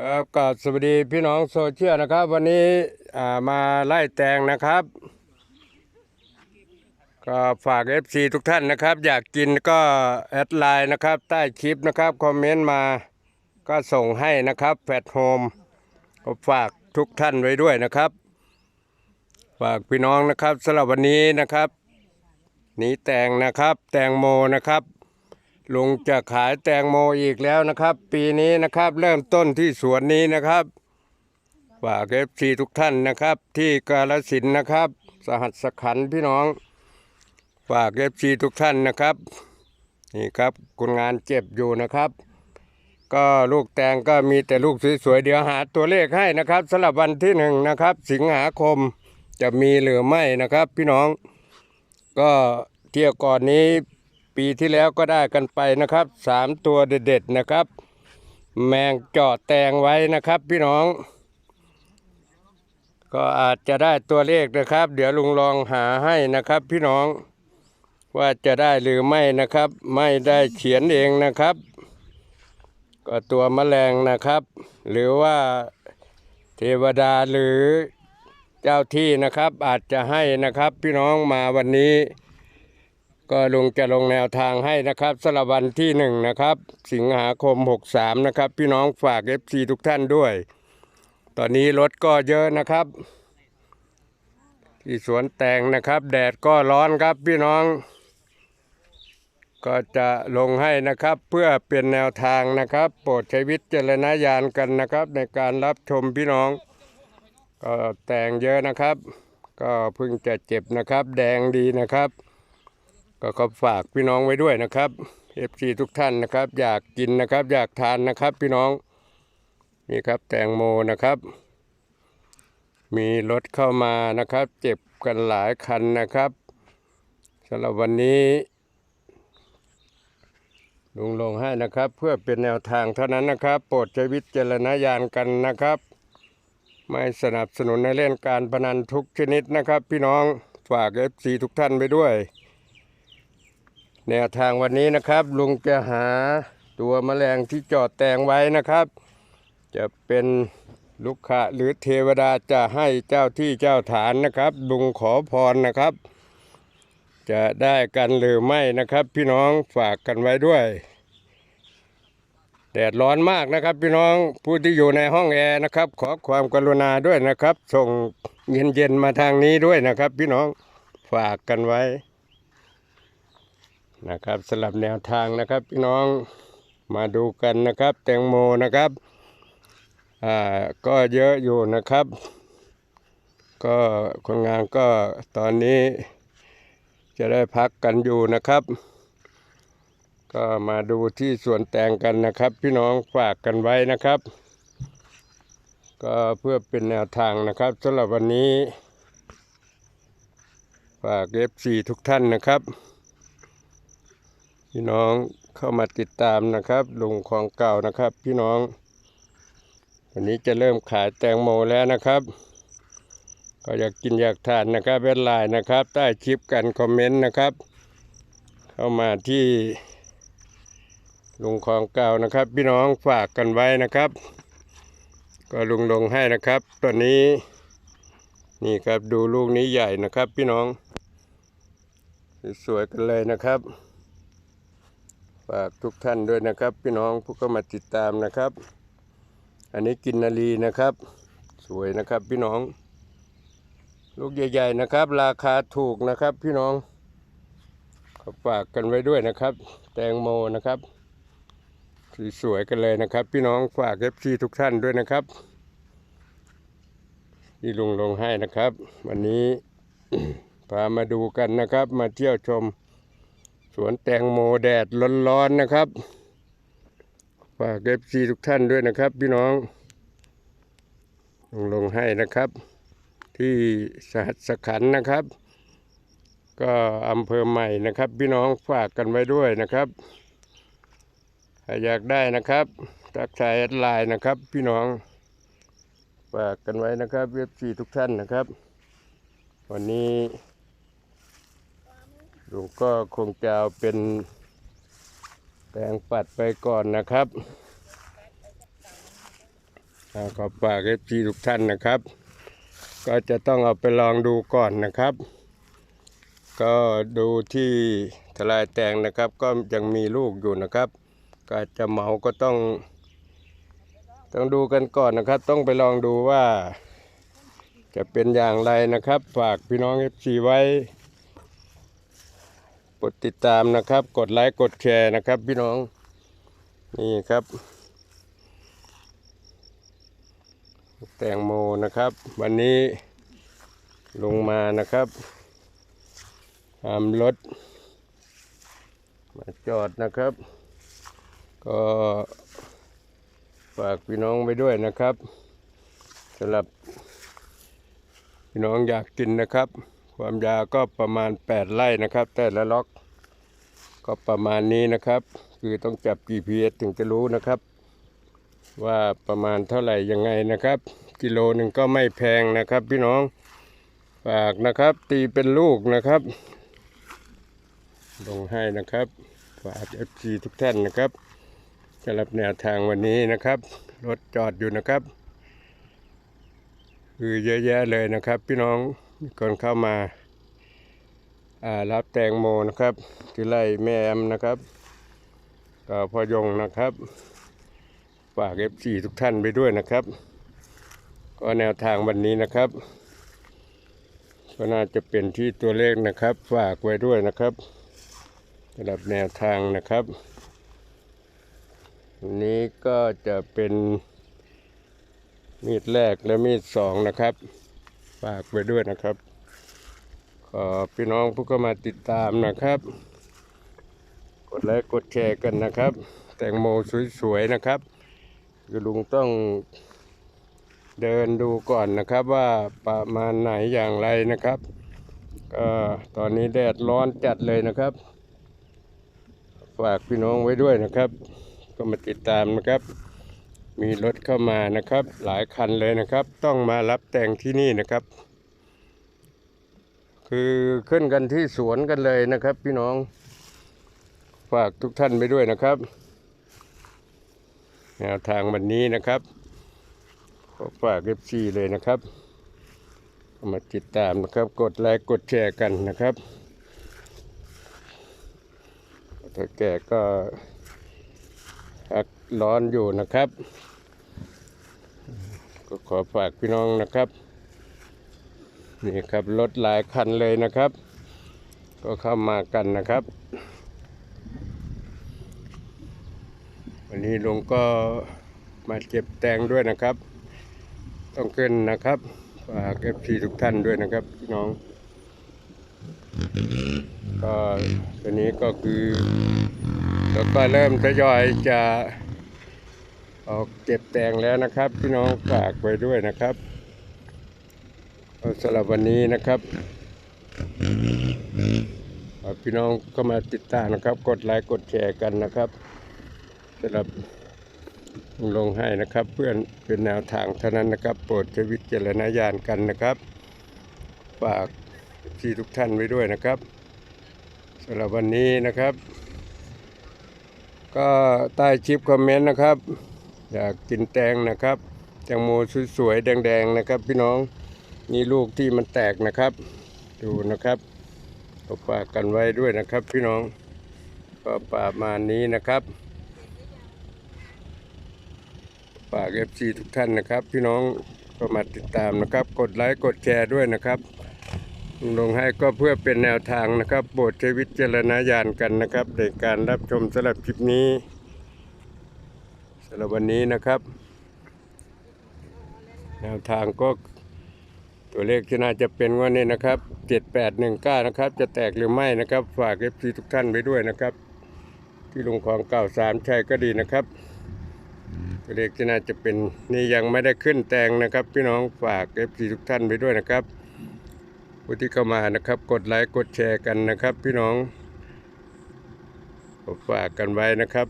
ครับก็สวัสดีพี่น้องโซเชียลนะครับ วันนี้มาไล่แตงนะครับ ก็ฝาก FC ทุกท่านนะครับ อยากกินก็แอดไลน์นะครับ ใต้คลิปนะครับ คอมเมนต์มาก็ส่งให้นะครับแฟดโฮมก็ฝากทุกท่านไว้ด้วยนะครับ ฝากพี่น้องนะครับสำหรับวันนี้นะครับหนีแตงนะครับ แตงโมนะครับ ลุงจะขายแตงโมอีกแล้วนะครับ ปีนี้นะครับ เริ่มต้นที่สวนนี้นะครับฝากเอฟซีทุกท่านนะครับ ที่กาลสินนะครับ สหัสขันพี่น้องฝากเอฟซีทุกท่านนะครับ นี่ครับคนงานเจ็บอยู่นะครับ ก็ลูกแตงก็มีแต่ลูกสวยๆเดี๋ยวหาตัวเลขให้นะครับสำหรับวันที่หนึ่งนะครับ สิงหาคมจะมีหรือไม่นะครับ พี่น้องก็เที่ยวก่อนนี้ ปีที่แล้วก็ได้กันไปนะครับสามตัวเด็ดๆนะครับ แมงจาะแตงไว้นะครับ พี่น้อง ก็อาจจะได้ตัวเลขนะครับ เดี๋ยวลุงลองหาให้นะครับ พี่น้องว่าจะได้หรือไม่นะครับ ไม่ได้เขียนเองนะครับ ก็ตัวแมลงนะครับ หรือว่าเทวดาหรือเจ้าที่นะครับ อาจจะให้นะครับ พี่น้องมาวันนี้ ก็ลุงจะลงแนวทางให้นะครับสำหรับวันที่หนึ่งนะครับ สิงหาคม 63 นะครับ พี่น้องฝาก FC ทุกท่านด้วย ตอนนี้รถก็เยอะนะครับ ที่สวนแตงนะครับ แดดก็ร้อนครับพี่น้อง ก็จะลงให้นะครับเพื่อเป็นแนวทางนะครับ โปรดใช้วิจารณญาณกันนะครับ ในการรับชมพี่น้อง ก็แตงเยอะนะครับ ก็เพิ่งจะเจ็บนะครับ แดงดีนะครับ ก็ขอฝากพี่น้องไว้ด้วยนะครับ FC ทุกท่านนะครับ อยากกินนะครับ อยากทานนะครับ พี่น้องนี่ครับแตงโมนะครับ มีรถเข้ามานะครับ เจ็บกันหลายคันนะครับสำหรับวันนี้ลุงลงให้นะครับ เพื่อเป็นแนวทางเท่านั้นนะครับ โปรดใช้วิจารณญาณกันนะครับ ไม่สนับสนุนในเล่นการพนันทุกชนิดนะครับ พี่น้องฝาก FC ทุกท่านไปด้วย แนวทางวันนี้นะครับลุงจะหาตัวแมลงที่จอดแตงไว้นะครับ จะเป็นลูกค้าหรือเทวดาจะให้เจ้าที่เจ้าฐานนะครับลุงขอพรนะครับ จะได้กันหรือไม่นะครับ พี่น้องฝากกันไว้ด้วย แดดร้อนมากนะครับ พี่น้องผู้ที่อยู่ในห้องแอร์นะครับ ขอความกรุณาด้วยนะครับ ส่งเย็นๆมาทางนี้ด้วยนะครับ พี่น้องฝากกันไว้ นะครับสลับแนวทางนะครับพี่น้องมาดูกันนะครับ แตงโมนะครับอ่าก็เยอะอยู่นะครับ ก็คนงานก็ตอนนี้จะได้พักกันอยู่นะครับ ก็มาดูที่สวนแตงกันนะครับ พี่น้องฝากกันไว้นะครับ ก็เพื่อเป็นแนวทางนะครับสำหรับวันนี้ ฝากเอฟซีทุกท่านนะครับ พี่น้องเข้ามาติดตามนะครับลุงของเก่านะครับ พี่น้อง วันนี้จะเริ่มขายแตงโมแล้วนะครับ ก็อยากกินอยากทานนะครับเวลายนะครับ ใต้คลิปกันคอมเมนต์นะครับ เข้ามาที่ลุงของเก่านะครับ พี่น้องฝากกันไว้นะครับ ก็ลุงลงให้นะครับตัวนี้นี่ครับดูลูกนี้ใหญ่นะครับ พี่น้องสวยๆกันเลยนะครับ ฝากทุกท่านด้วยนะครับ พี่น้องผู้เข้ามาติดตามนะครับ อันนี้กินนาลีนะครับ สวยนะครับพี่น้อง ลูกใหญ่ ๆนะครับ ราคาถูกนะครับพี่น้องฝากกันไว้ด้วยนะครับ แตงโมนะครับสวยๆกันเลยนะครับ พี่น้องฝากเอฟซีทุกท่านด้วยนะครับที่ลุงลงให้นะครับ วันนี้พามาดูกันนะครับ มาเที่ยวชม สวนแตงโมแดดร้อนๆนะครับ ฝากเอฟซีทุกท่านด้วยนะครับ พี่น้อง ลงลงให้นะครับ ที่สหัสขันธ์นะครับ ก็อำเภอใหม่นะครับ พี่น้องฝากกันไว้ด้วยนะครับใครอยากได้นะครับทักทายแอดไลน์นะครับ พี่น้องฝากกันไว้นะครับเอฟซีทุกท่านนะครับ วันนี้ ลุงก็คงจะเอาเป็นแปลงปัดไปก่อนนะครับขอฝากเอฟซีทุกท่านนะครับ ก็จะต้องเอาไปลองดูก่อนนะครับ ก็ดูที่ทลายแตงนะครับ ก็ยังมีลูกอยู่นะครับ ก็จะเหมาก็ต้อง ต้องดูกันก่อนนะครับ ต้องไปลองดูว่า จะเป็นอย่างไรนะครับ ฝากพี่น้อง FC ไว้ กดติดตามนะครับ กดไลค์กดแชร์นะครับ พี่น้องนี่ครับ แตงโมนะครับ วันนี้ลงมานะครับตามรถ มาจอดนะครับ ก็ฝากพี่น้องไปด้วยนะครับสำหรับพี่น้องอยากกินนะครับ ความยาวก็ประมาณ 8 ไร่นะครับ แต่ละล็อกก็ประมาณนี้นะครับ คือต้องจับ GPS ถึงจะรู้นะครับ ว่าประมาณเท่าไหร่ยังไงนะครับ กิโลหนึ่งก็ไม่แพงนะครับ พี่น้องฝากนะครับ ตีเป็นลูกนะครับ ลงให้นะครับฝาก FC ทุกท่านนะครับสำหรับแนวทางวันนี้นะครับรถจอดอยู่นะครับ คือเยอะแยะเลยนะครับ พี่น้อง มีคนเข้ามาารับแตงโมนะครับที่ไร่แม่แอมนะครับก็พอยงนะครับฝาก FC ทุกท่านไปด้วยนะครับ ก็แนวทางวันนี้นะครับ ก็น่าจะเป็นที่ตัวเลขนะครับ ฝากไว้ด้วยนะครับสำหรับแนวทางนะครับวันนี้ก็จะเป็นมีดแรกและมีดสองนะครับ ฝากไว้ด้วยนะครับขอพี่น้องผู้เข้ามาติดตามนะครับ กดไลค์กดแชร์กันนะครับ แตงโมสวยๆนะครับคือลุงต้องเดินดูก่อนนะครับว่าประมาณไหนอย่างไรนะครับก็ตอนนี้แดดร้อนจัดเลยนะครับ ฝากพี่น้องไว้ด้วยนะครับ ก็มาติดตามนะครับ มีรถเข้ามานะครับ หลายคันเลยนะครับ ต้องมารับแต่งที่นี่นะครับ คือขึ้นกันที่สวนกันเลยนะครับ พี่น้องฝากทุกท่านไปด้วยนะครับแนวทางวันนี้นะครับขอฝากเอฟซีเลยนะครับ มาติดตามนะครับ กดไลค์กดแชร์กันนะครับถ้าแก่ก็ ร้อนอยู่นะครับ ก็ขอฝากพี่น้องนะครับ นี่ครับรถหลายคันเลยนะครับ ก็เข้ามากันนะครับ วันนี้ลุงก็มาเก็บแตงด้วยนะครับ ต้องขึ้นนะครับฝากเอฟซีทุกท่านด้วยนะครับพี่น้องก็ตัวนี้ก็คือแล้วก็เริ่มทยอยจะ ออกเก็บแตงแล้วนะครับ พี่น้องฝากไว้ด้วยนะครับสำหรับวันนี้นะครับพี่น้องก็มาติดตามนะครับ กดไลค์กดแชร์กันนะครับสำหรับลงให้นะครับ เพื่อนเป็นแนวทางเท่านั้นนะครับ โปรดใช้วิจารณญาณกันนะครับฝากที่ทุกท่านไว้ด้วยนะครับสำหรับวันนี้นะครับ ก็ใต้คลิปคอมเมนต์นะครับ อยากกินแตงนะครับแตงโมสวยๆแดงๆนะครับ พี่น้องนี่ลูกที่มันแตกนะครับ ดูนะครับก็ฝากกันไว้ด้วยนะครับ พี่น้องก็ประมาณนี้นะครับฝากเอฟซีทุกท่านนะครับ พี่น้องก็มาติดตามนะครับ กดไลค์กดแชร์ด้วยนะครับลงให้ก็เพื่อเป็นแนวทางนะครับโปรดใช้วิจารณญาณกันนะครับในการรับชมสำหรับคลิปนี้ำหรับวันนี้นะครับ แนวทางก็ตัวเลขที่น่าจะเป็นว่านี่นะครับ 7819 นะครับ จะแตกหรือไม่นะครับ ฝากเอฟซีทุกท่านไปด้วยนะครับ ที่ลงของเก่าสามชัยก็ดีนะครับ ตัวเลขที่น่าจะเป็นนี่ยังไม่ได้ขึ้นแตงนะครับ พี่น้องฝากเอฟซีทุกท่านไปด้วยนะครับผู้ที่เข้ามานะครับ กดไลค์กดแชร์กันนะครับ พี่น้องฝากกันไว้นะครับ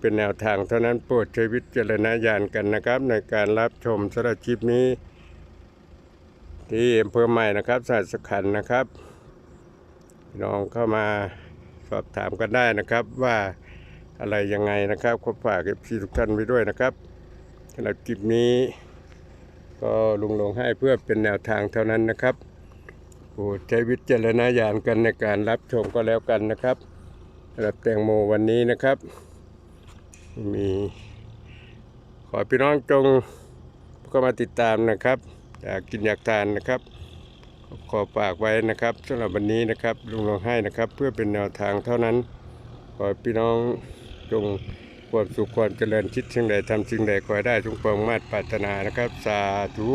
เป็นแนวทางเท่านั้นโปรดใช้วิจารณญาณกันนะครับ ในการรับชมสำหรับคลิปนี้ ที่อำเภอใหม่นะครับสาสขันนะครับน้องเข้ามาสอบถามกันได้นะครับว่าอะไรยังไงนะครับขอฝากเอฟซีทุกท่านไว้ด้วยนะครับสำหรับคลิปนี้ ก็ลุงลงให้เพื่อเป็นแนวทางเท่านั้นนะครับโปรดใช้วิจารณญาณกันในการรับชมก็แล้วกันนะครับสำหรับแตงโมวันนี้นะครับ มีขอพี่น้องจงเข้ามาติดตามนะครับอยากกินอยากทานนะครับ ขอฝากไว้นะครับสำหรับวันนี้นะครับลุงลงให้นะครับ เพื่อเป็นแนวทางเท่านั้น ขอพี่น้องจงความสุขความเจริญคิดสิ่งใดทำสิ่งใดขอให้ได้ทุกความมาตรปรารถนานะครับ สาธุ